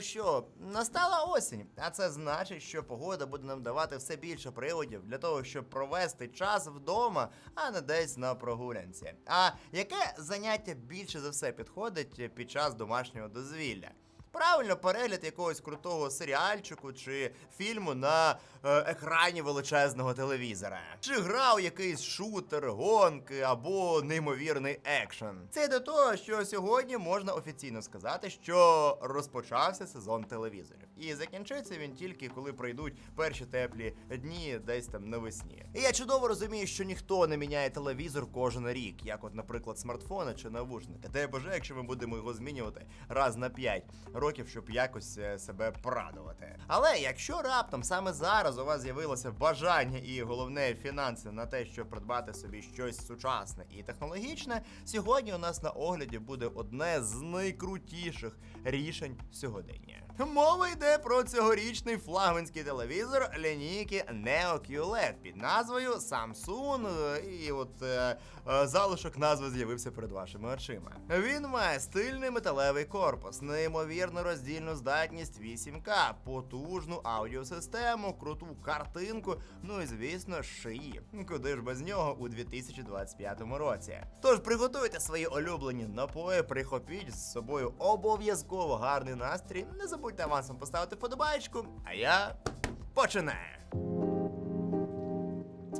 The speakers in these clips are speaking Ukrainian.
Що, настала осінь, а це значить, що погода буде нам давати все більше приводів для того, щоб провести час вдома, а не десь на прогулянці. А яке заняття більше за все підходить під час домашнього дозвілля? Правильно, перегляд якогось крутого серіальчику чи фільму на е, екрані величезного телевізора. Чи гра у якийсь шутер, гонки або неймовірний екшен. Це до того, що сьогодні можна офіційно сказати, що розпочався сезон телевізорів. І закінчиться він тільки коли пройдуть перші теплі дні десь там навесні. І я чудово розумію, що ніхто не міняє телевізор кожен рік, як, от, наприклад, смартфони чи навушники. Дай боже, якщо ми будемо його змінювати раз на 5 років, щоб якось е, себе порадувати. Але якщо раптом саме зараз у вас з'явилося бажання і головне фінанси на те, щоб придбати собі щось сучасне і технологічне, сьогодні у нас на огляді буде одне з найкрутіших рішень сьогодення. Мова йде про цьогорічний флагманський телевізор лінійки Neo QLED під назвою Samsung. І от е, е, залишок назви з'явився перед вашими очима. Він має стильний металевий корпус, неймовірну роздільну здатність 8К, потужну аудіосистему, круту картинку, ну і звісно, шиї. Куди ж без нього у 2025 році. Тож приготуйте свої улюблені напої, прихопіть з собою обов'язково гарний настрій. Не забудьте авансом поставити вподобайку, а я починаю.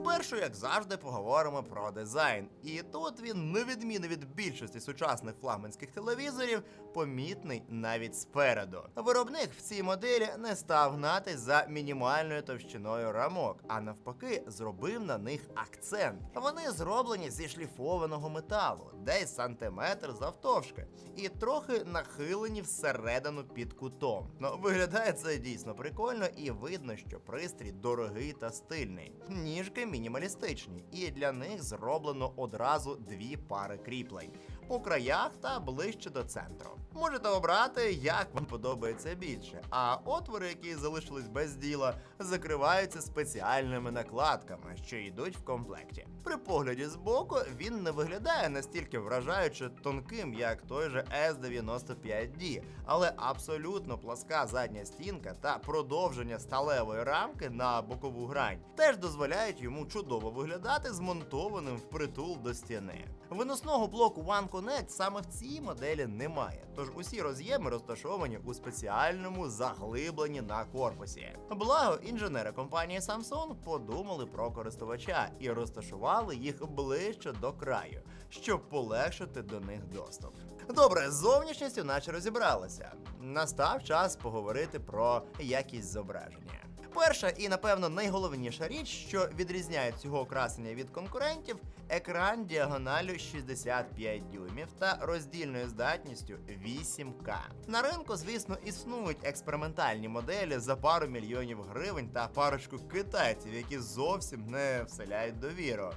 Спершу, як завжди, поговоримо про дизайн. І тут він, на відміну від більшості сучасних флагманських телевізорів, помітний навіть спереду. Виробник в цій моделі не став гнатись за мінімальною товщиною рамок, а навпаки, зробив на них акцент. Вони зроблені зі шліфованого металу, десь сантиметр завтовшки, і трохи нахилені всередину під кутом. Ну, виглядає це дійсно прикольно, і видно, що пристрій дорогий та стильний. Ніжки мінімалістичні, і для них зроблено одразу дві пари кріплень по краях та ближче до центру. Можете обрати, як вам подобається більше. А отвори, які залишились без діла, закриваються спеціальними накладками, що йдуть в комплекті. При погляді збоку він не виглядає настільки вражаюче тонким, як той же S95D, але абсолютно пласка задня стінка та продовження сталевої рамки на бокову грань теж дозволяють йому чудово виглядати змонтованим впритул до стіни. Виносного блоку One Connect саме в цій моделі немає, тож усі роз'єми розташовані у спеціальному заглибленні на корпусі. Благо, інженери компанії Samsung подумали про користувача і розташували їх ближче до краю, щоб полегшити до них доступ. Добре, з зовнішністю наче розібралися. Настав час поговорити про якість зображення. Перша і напевно найголовніша річ, що відрізняє цього красення від конкурентів, екран діагоналю 65 дюймів та роздільною здатністю 8К. На ринку, звісно, існують експериментальні моделі за пару мільйонів гривень та парочку китайців, які зовсім не вселяють довіру.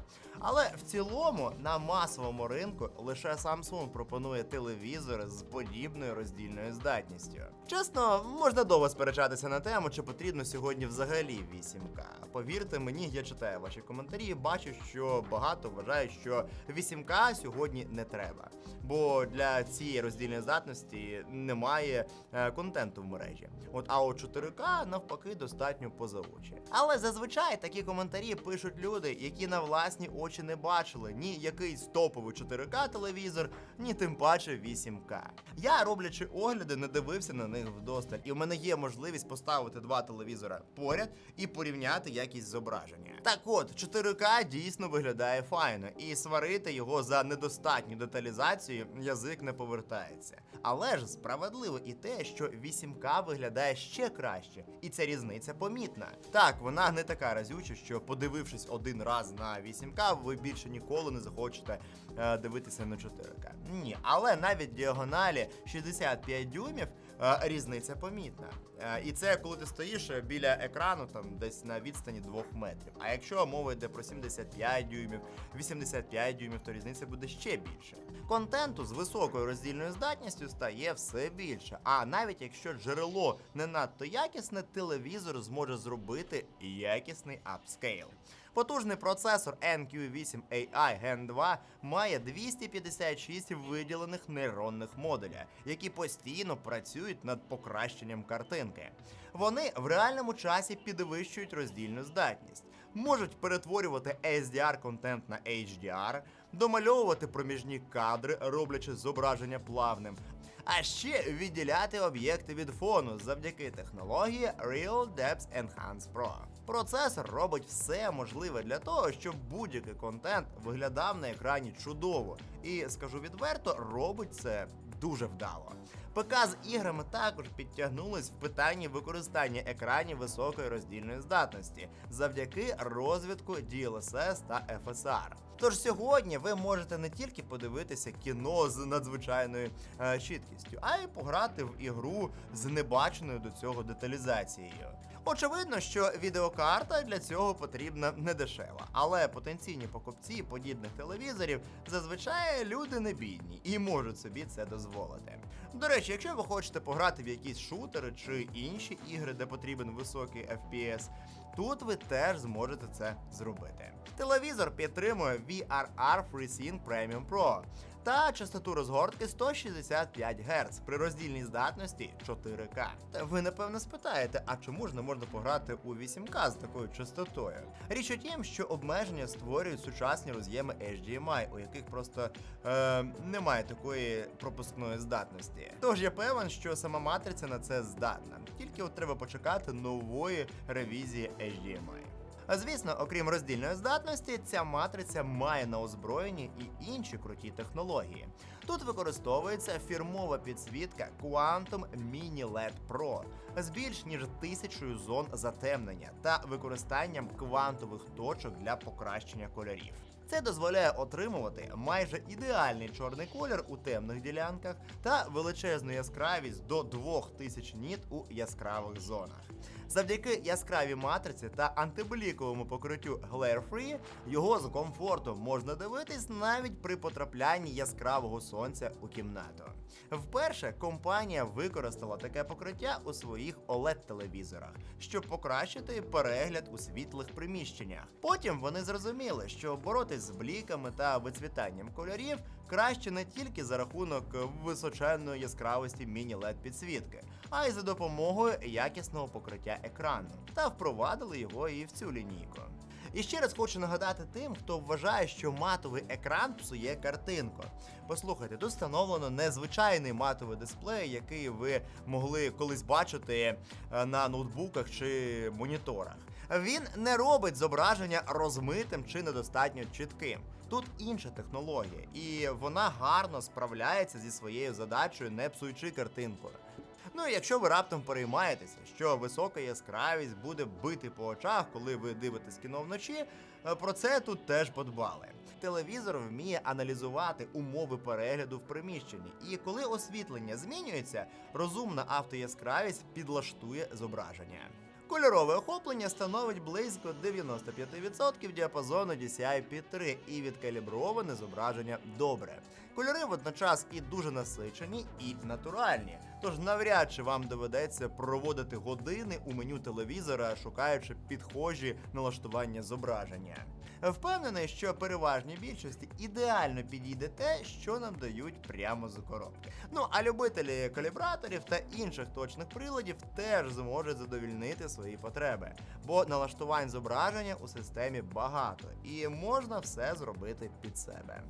Але в цілому на масовому ринку лише Samsung пропонує телевізори з подібною роздільною здатністю. Чесно, можна довго сперечатися на тему, чи потрібно сьогодні взагалі 8К. Повірте мені, я читаю ваші коментарі бачу, що багато вважають, що 8К сьогодні не треба. Бо для цієї роздільної здатності немає е, контенту в мережі. От а от 4К навпаки достатньо поза очі. Але зазвичай такі коментарі пишуть люди, які на власні очі не бачили ні якийсь топовий 4К телевізор, ні тим паче 8К. Я, роблячи огляди, не дивився на них вдосталь, і в мене є можливість поставити два телевізора поряд і порівняти якість зображення. Так от, 4К дійсно виглядає файно, і сварити його за недостатню деталізацію язик не повертається. Але ж справедливо і те, що 8К виглядає ще краще, і ця різниця помітна. Так, вона не така разюча, що подивившись один раз на 8К, ви більше ніколи не захочете е, дивитися на 4К. Ні, але навіть діагоналі 65 дюймів е, різниця помітна. Е, і це коли ти стоїш е, біля екрану, там десь на відстані 2 метрів. А якщо мова йде про 75 дюймів, 85 дюймів, то різниця буде ще більше. Контенту з високою роздільною здатністю стає все більше. А навіть якщо джерело не надто якісне, телевізор зможе зробити якісний апскейл. Потужний процесор NQ8 AI Gen 2 має 256 виділених нейронних модуля, які постійно працюють над покращенням картинки. Вони в реальному часі підвищують роздільну здатність, можуть перетворювати SDR контент на HDR, домальовувати проміжні кадри, роблячи зображення плавним, а ще відділяти об'єкти від фону завдяки технології Real Depth Enhance Pro. Процесор робить все можливе для того, щоб будь-який контент виглядав на екрані чудово, і скажу відверто, робить це дуже вдало. ПК з іграми також підтягнулись в питанні використання екранів високої роздільної здатності завдяки розвитку DLSS та FSR. Тож сьогодні ви можете не тільки подивитися кіно з надзвичайною е, чіткістю, а й пограти в ігру з небаченою до цього деталізацією. Очевидно, що відеокарта для цього потрібна не дешева, але потенційні покупці подібних телевізорів зазвичай люди не бідні і можуть собі це дозволити. До речі, якщо ви хочете пограти в якісь шутери чи інші ігри, де потрібен високий FPS, тут ви теж зможете це зробити. Телевізор підтримує VRR FreeSync Premium Pro та частоту розгортки 165 Гц при роздільній здатності 4К. Та ви напевно спитаєте, а чому ж не можна пограти у 8К з такою частотою? Річ у тім, що обмеження створюють сучасні роз'єми HDMI, у яких просто е, немає такої пропускної здатності. Тож я певен, що сама матриця на це здатна. Тільки от треба почекати нової ревізії HDMI. Звісно, окрім роздільної здатності, ця матриця має на озброєнні і інші круті технології. Тут використовується фірмова підсвітка Quantum Mini LED Pro з більш ніж тисячою зон затемнення та використанням квантових точок для покращення кольорів. Це дозволяє отримувати майже ідеальний чорний колір у темних ділянках та величезну яскравість до 2000 ніт у яскравих зонах. Завдяки яскравій матриці та антибліковому покриттю Glare Free його з комфортом можна дивитись навіть при потраплянні яскравого сонця у кімнату. Вперше компанія використала таке покриття у своїх OLED-телевізорах, щоб покращити перегляд у світлих приміщеннях. Потім вони зрозуміли, що боротись з бліками та вицвітанням кольорів краще не тільки за рахунок височенної яскравості міні-LED підсвітки, а й за допомогою якісного покриття екрану, та впровадили його і в цю лінійку. І ще раз хочу нагадати тим, хто вважає, що матовий екран псує картинку. Послухайте, тут встановлено незвичайний матовий дисплей, який ви могли колись бачити е, на ноутбуках чи моніторах. Він не робить зображення розмитим чи недостатньо чітким. Тут інша технологія, і вона гарно справляється зі своєю задачею, не псуючи картинку. Ну якщо ви раптом переймаєтеся, що висока яскравість буде бити по очах, коли ви дивитесь кіно вночі, е, про це тут теж подбали. Телевізор вміє аналізувати умови перегляду в приміщенні, і коли освітлення змінюється, розумна автояскравість підлаштує зображення. Кольорове охоплення становить близько 95% діапазону DCI-P3 і відкаліброване зображення добре. Кольори водночас і дуже насичені, і натуральні. Тож навряд чи вам доведеться проводити години у меню телевізора, шукаючи підхожі налаштування зображення. Впевнений, що переважній більшості ідеально підійде те, що нам дають прямо з коробки. Ну а любителі калібраторів та інших точних приладів теж зможуть задовільнити свої потреби, бо налаштувань зображення у системі багато, і можна все зробити під себе.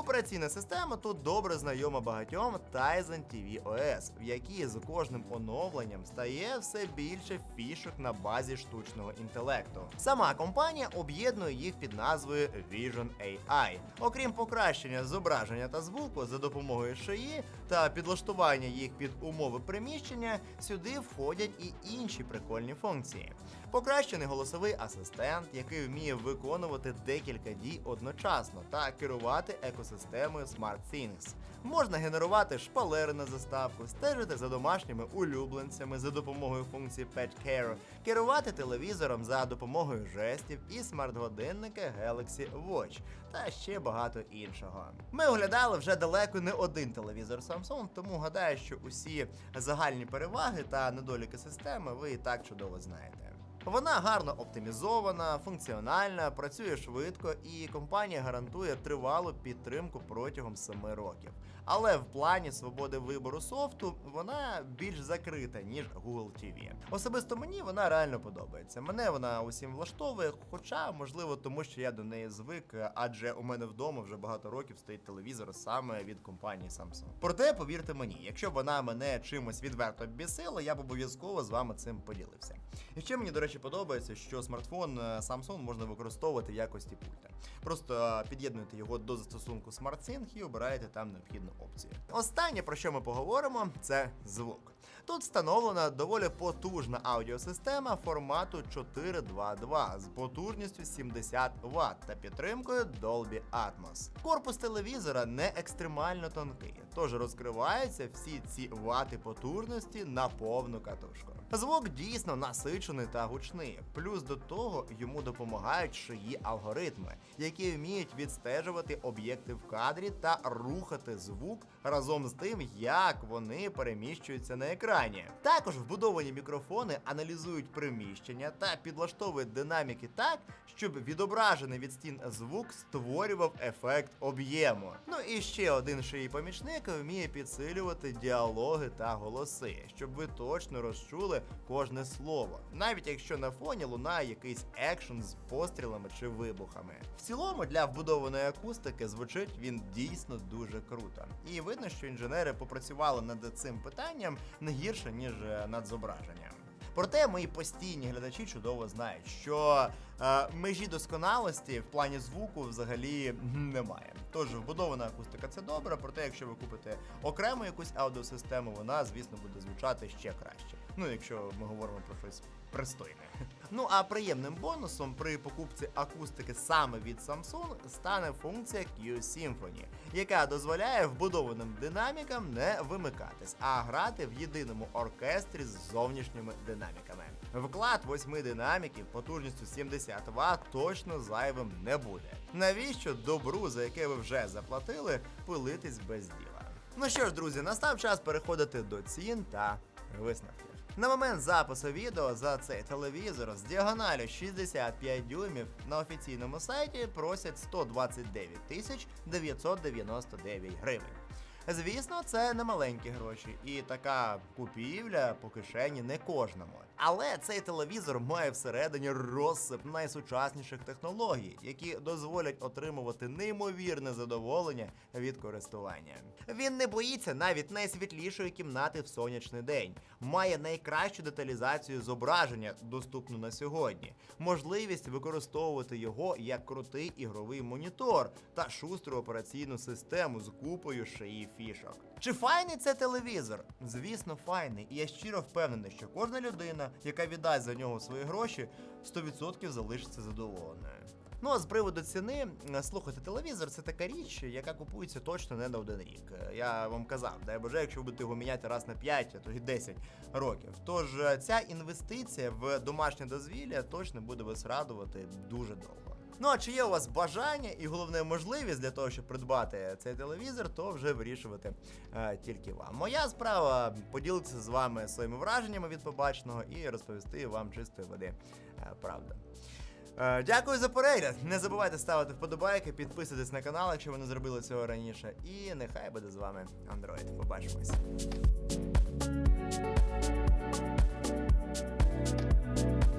Операційна система тут добре знайома багатьом Tizen TV OS, в якій з кожним оновленням стає все більше фішок на базі штучного інтелекту. Сама компанія об'єднує їх під назвою Vision AI. Окрім покращення зображення та звуку за допомогою шиї та підлаштування їх під умови приміщення, сюди входять і інші прикольні функції. Покращений голосовий асистент, який вміє виконувати декілька дій одночасно та керувати екосистемою SmartThings. Можна генерувати шпалери на заставку, стежити за домашніми улюбленцями за допомогою функції Pet Care, керувати телевізором за допомогою жестів і смарт-годинника Galaxy Watch та ще багато іншого. Ми оглядали вже далеко не один телевізор Samsung, тому гадаю, що усі загальні переваги та недоліки системи ви і так чудово знаєте. Вона гарно оптимізована, функціональна, працює швидко, і компанія гарантує тривалу підтримку протягом 7 років. Але в плані свободи вибору софту вона більш закрита, ніж Google TV. Особисто мені вона реально подобається. Мене вона усім влаштовує, хоча, можливо, тому що я до неї звик, адже у мене вдома вже багато років стоїть телевізор саме від компанії Samsung. Проте, повірте мені, якщо б вона мене чимось відверто бісила, я б обов'язково з вами цим поділився. І ще мені, до речі, подобається, що смартфон е, Samsung можна використовувати в якості пульта. Просто е, під'єднуєте його до застосунку SmartSync і обираєте там необхідну опцію. Останнє, про що ми поговоримо, це звук. Тут встановлена доволі потужна аудіосистема формату 422 з потужністю 70 Вт та підтримкою Dolby Atmos. Корпус телевізора не екстремально тонкий, тож розкриваються всі ці вати потужності на повну катушку. Звук дійсно насичений та гучний. Плюс до того йому допомагають шиї алгоритми, які вміють відстежувати об'єкти в кадрі та рухати звук разом з тим, як вони переміщуються на екрані. Також вбудовані мікрофони аналізують приміщення та підлаштовують динаміки так, щоб відображений від стін звук створював ефект об'єму. Ну і ще один шиї помічник вміє підсилювати діалоги та голоси, щоб ви точно розчули кожне слово, навіть якщо на фоні лунає якийсь екшен з пострілами чи вибухами. В цілому для вбудованої акустики звучить він дійсно дуже круто. І видно, що інженери попрацювали над цим питанням не гірше ніж е, над зображенням. Проте мої постійні глядачі чудово знають, що е, межі досконалості в плані звуку взагалі немає. Тож вбудована акустика це добре, проте якщо ви купите окрему якусь аудіосистему, вона, звісно, буде звучати ще краще. Ну, якщо ми говоримо про щось пристойне. Ну а приємним бонусом при покупці акустики саме від Samsung стане функція Q-Symphony, яка дозволяє вбудованим динамікам не вимикатись, а грати в єдиному оркестрі з зовнішніми динаміками. Вклад восьми динаміків потужністю 70 Вт точно зайвим не буде. Навіщо добру, за яке ви вже заплатили, пилитись без діла? Ну що ж, друзі, настав час переходити до цін та висновків. На момент запису відео за цей телевізор з діагоналю 65 дюймів на офіційному сайті просять 129 тисяч 999 гривень. Звісно, це не маленькі гроші, і така купівля по кишені не кожному. Але цей телевізор має всередині розсип найсучасніших технологій, які дозволять отримувати неймовірне задоволення від користування. Він не боїться навіть найсвітлішої кімнати в сонячний день, має найкращу деталізацію зображення, доступну на сьогодні, можливість використовувати його як крутий ігровий монітор та шустру операційну систему з купою шиї фішок. Чи файний це телевізор? Звісно, файний, і я щиро впевнений, що кожна людина, яка віддасть за нього свої гроші, 100% залишиться задоволеною. Ну а з приводу ціни, е, слухайте, телевізор це така річ, яка купується точно не на один рік. Е, Я вам казав, дай Боже, якщо ви будете його міняти раз на 5, а то й 10 років. Тож е, ця інвестиція в домашнє дозвілля точно буде вас радувати дуже довго. Ну а чи є у вас бажання і головне можливість для того, щоб придбати цей телевізор, то вже вирішувати е, тільки вам. Моя справа поділитися з вами своїми враженнями від побаченого і розповісти вам чистої води е, правду. Е, Дякую за перегляд. Не забувайте ставити вподобайки, підписуйтесь на канал, якщо ви не зробили цього раніше. І нехай буде з вами Android. Побачимось.